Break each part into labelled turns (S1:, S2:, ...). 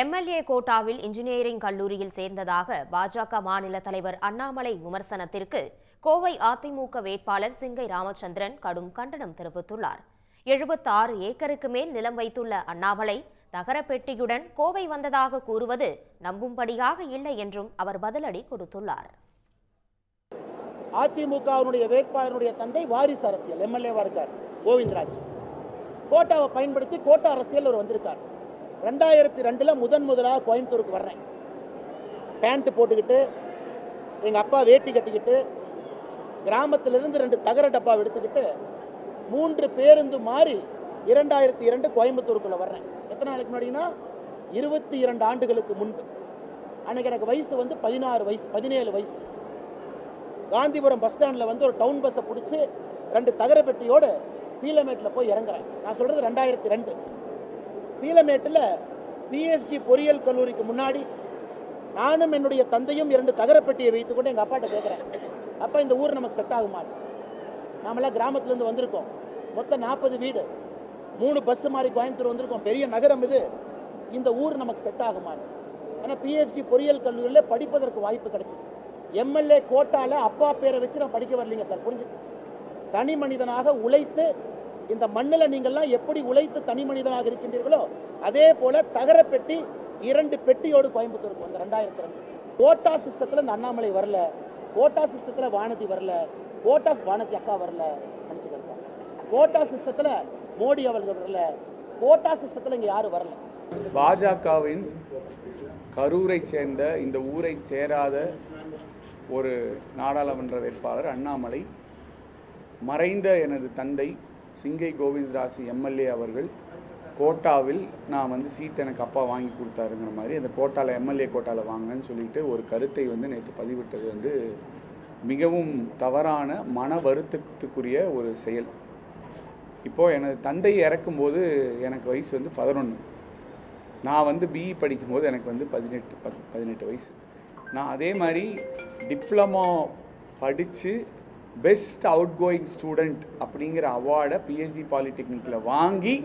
S1: MLA கோட்டாவில் engineering கல்லூரியில் சேர்ந்ததாக பாஜக மாநில தலைவர் அண்ணாமலை விமர்சனத்திற்கு கோவை அதிமுக வேட்பாளர் சிங்கை ராமச்சந்திரன் கடும் கண்டனம் தெரிவித்துள்ளார். எழுபத்தாறு ஏக்கருக்கு மேல் நிலம் வைத்துள்ள அண்ணாமலை நகரப்பெட்டியுடன் கோவை வந்ததாக கூறுவது நம்பும்படியாக இல்லை என்றும் அவர் பதிலடி கொடுத்துள்ளார்.
S2: அதிமுகவினுடைய வேட்பாளருடைய தந்தை வாரிசு அரசியல் எம்எல்ஏவா இருக்கார் கோவிந்தராஜ். கோட்டாவை பயன்படுத்தி கோட்டா அரசியல் அவர் வந்திருக்கார். ரெண்டாயிரத்தி ரெண்டில் முதன் முதலாக கோயம்புத்தூருக்கு வர்றேன். பேண்ட்டு போட்டுக்கிட்டு எங்கள் அப்பா வேட்டி கட்டிக்கிட்டு கிராமத்திலிருந்து ரெண்டு தகர டப்பா எடுத்துக்கிட்டு மூன்று பேருந்து மாறி இரண்டாயிரத்தி இரண்டு கோயம்புத்தூருக்குள்ளே வர்றேன். எத்தனை நாளைக்கு முன்னாடினா இருபத்தி இரண்டு ஆண்டுகளுக்கு முன்பு. அன்றைக்கி எனக்கு வயசு வந்து பதினாறு வயசு பதினேழு வயசு. காந்திபுரம் பஸ் ஸ்டாண்டில் வந்து ஒரு டவுன் பஸ்ஸை பிடிச்சி ரெண்டு தகர பெட்டியோடு பீலமேட்டில் போய் இறங்குறேன். நான் சொல்கிறது ரெண்டாயிரத்தி ரெண்டு. பீலமேட்டில் பிஎஸ்ஜி பொறியியல் கல்லூரிக்கு முன்னாடி நானும் என்னுடைய தந்தையும் இரண்டு தகரப்பட்டியை வைத்துக்கொண்டு எங்கள் அப்பாட்ட கேட்குறேன் அப்பா இந்த ஊர் நமக்கு செட் ஆகுமா? நாமெல்லாம் கிராமத்துலேருந்து வந்திருக்கோம். மொத்தம் நாற்பது வீடு. மூணு பஸ்ஸு மாதிரி கோயம்புத்தூர் வந்திருக்கோம். பெரிய நகரம் இது. இந்த ஊர் நமக்கு செட் ஆகுமா? ஆனால் பிஎஃப்ஜி பொறியியல் கல்லூரியில் படிப்பதற்கு வாய்ப்பு கிடைச்சிது. எம்எல்ஏ கோட்டாவில் அப்பா பேரை வச்சு நான் படிக்க வரலைங்க சார். புரிஞ்சு தனி மனிதனாக உழைத்து இந்த மண்ணில் நீங்கள்லாம் எப்படி உழைத்து தனி மனிதனாக இருக்கின்றீர்களோ அதே போல தகர பெட்டி இரண்டு பெட்டியோடு கோயம்புத்தூருக்கு வந்த ரெண்டாயிரத்தி ரெண்டு. ஓட்டா சிஸ்டத்தில் இந்த அண்ணாமலை வரல. ஓட்டா சிஸ்டத்தில் வானதி வரல. ஓட்டாஸ் வானதி அக்கா வரல. நினச்சிக்கிறேன் ஓட்டா சிஸ்டத்தில் மோடி அவர்கள் வரல. ஓட்டா சிஸ்டத்தில் இங்கே யாரும் வரல.
S3: பாஜகவின் கரூரை சேர்ந்த இந்த ஊரை சேராத ஒரு நாடாளுமன்ற வேட்பாளர் அண்ணாமலை மறைந்த எனது தந்தை சிங்கை கோவிந்தராசு எம்எல்ஏ அவர்கள் கோட்டாவில் நான் வந்து சீட் எனக்கு அப்பா வாங்கி கொடுத்தாருங்கிற மாதிரி அந்த கோட்டாவில் எம்எல்ஏ கோட்டாவில் வாங்கினேன்னு சொல்லிட்டு ஒரு கருத்தை வந்து நேற்று பதிவிட்டது வந்து மிகவும் தவறான மன வருத்தத்துக்குரிய ஒரு செயல். இப்போது எனது தந்தை இறக்கும்போது எனக்கு வயசு வந்து பதினொன்று நான் வந்து பிஇ படிக்கும்போது எனக்கு வந்து பதினெட்டு பத் பதினெட்டு வயசு. நான் அதே மாதிரி டிப்ளமோ படித்து பெஸ்ட் அவுட் கோயிங் ஸ்டூடெண்ட் அப்படிங்கிற அவார்டை பிஹெச்டி பாலிடெக்னிக்கில் வாங்கி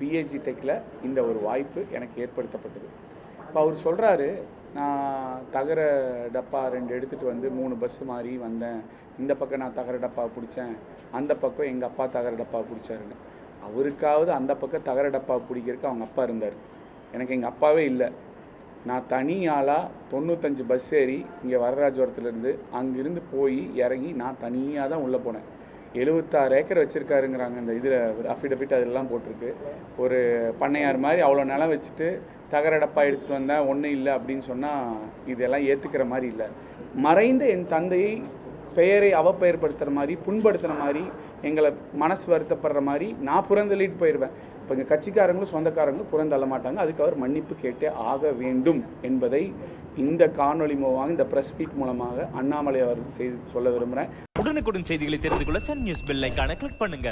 S3: பிஹெச்டி டெக்கில் இந்த ஒரு வாய்ப்பு எனக்கு ஏற்படுத்தப்பட்டது. இப்போ அவர் சொல்கிறாரு நான் தகர டப்பா ரெண்டு எடுத்துகிட்டு வந்து மூணு பஸ் மாதிரி வந்தேன். இந்த பக்கம் நான் தகர டப்பா பிடிச்சேன். அந்த பக்கம் எங்கள் அப்பா தகர டப்பா பிடிச்சாருன்னு. அவருக்காவது அந்த பக்கம் தகர டப்பா பிடிக்கிறதுக்கு அவங்க அப்பா இருந்தார். எனக்கு எங்கள் அப்பாவே இல்லை. நான் தனி ஆளாக தொண்ணூத்தஞ்சு பஸ் ஏறி இங்கே வரராஜபுரத்துலேருந்து அங்கிருந்து போய் இறங்கி நான் தனியாக தான் உள்ளே போனேன். எழுபத்தாறு ஏக்கர் வச்சுருக்காருங்கிறாங்க இந்த இதில் அஃபிடவிட் அதெல்லாம் போட்டிருக்கு. ஒரு பண்ணையார் மாதிரி அவ்வளோ நிலம் வச்சுட்டு தகரடப்பாக எடுத்துகிட்டு வந்தேன் ஒன்றும் இல்லை அப்படின்னு சொன்னால் இதெல்லாம் ஏற்றுக்கிற மாதிரி இல்லை. மறைந்த என் தந்தையை பெயரை அவப்பெயர்படுத்துகிற மாதிரி புண்படுத்துகிற மாதிரி எங்களை மனசு வருத்தப்படுற மாதிரி நான் புறந்தள்ளிட்டு போயிடுவேன் இப்போ இங்கே கட்சிக்காரங்களும் சொந்தக்காரங்களும் புறந்தள்ள மாட்டாங்க. அதுக்கு அவர் மன்னிப்பு கேட்டே ஆக வேண்டும் என்பதை இந்த காணொளி மூலமாக இந்த ப்ரெஸ் மீட் மூலமாக அண்ணாமலை அவர் செய்து சொல்ல விரும்புகிறேன்
S4: உடனுக்குடன் செய்திகளை தெரிந்து கொள்ள சன் நியூஸ் பெல் ஐகானை கிளிக் பண்ணுங்க.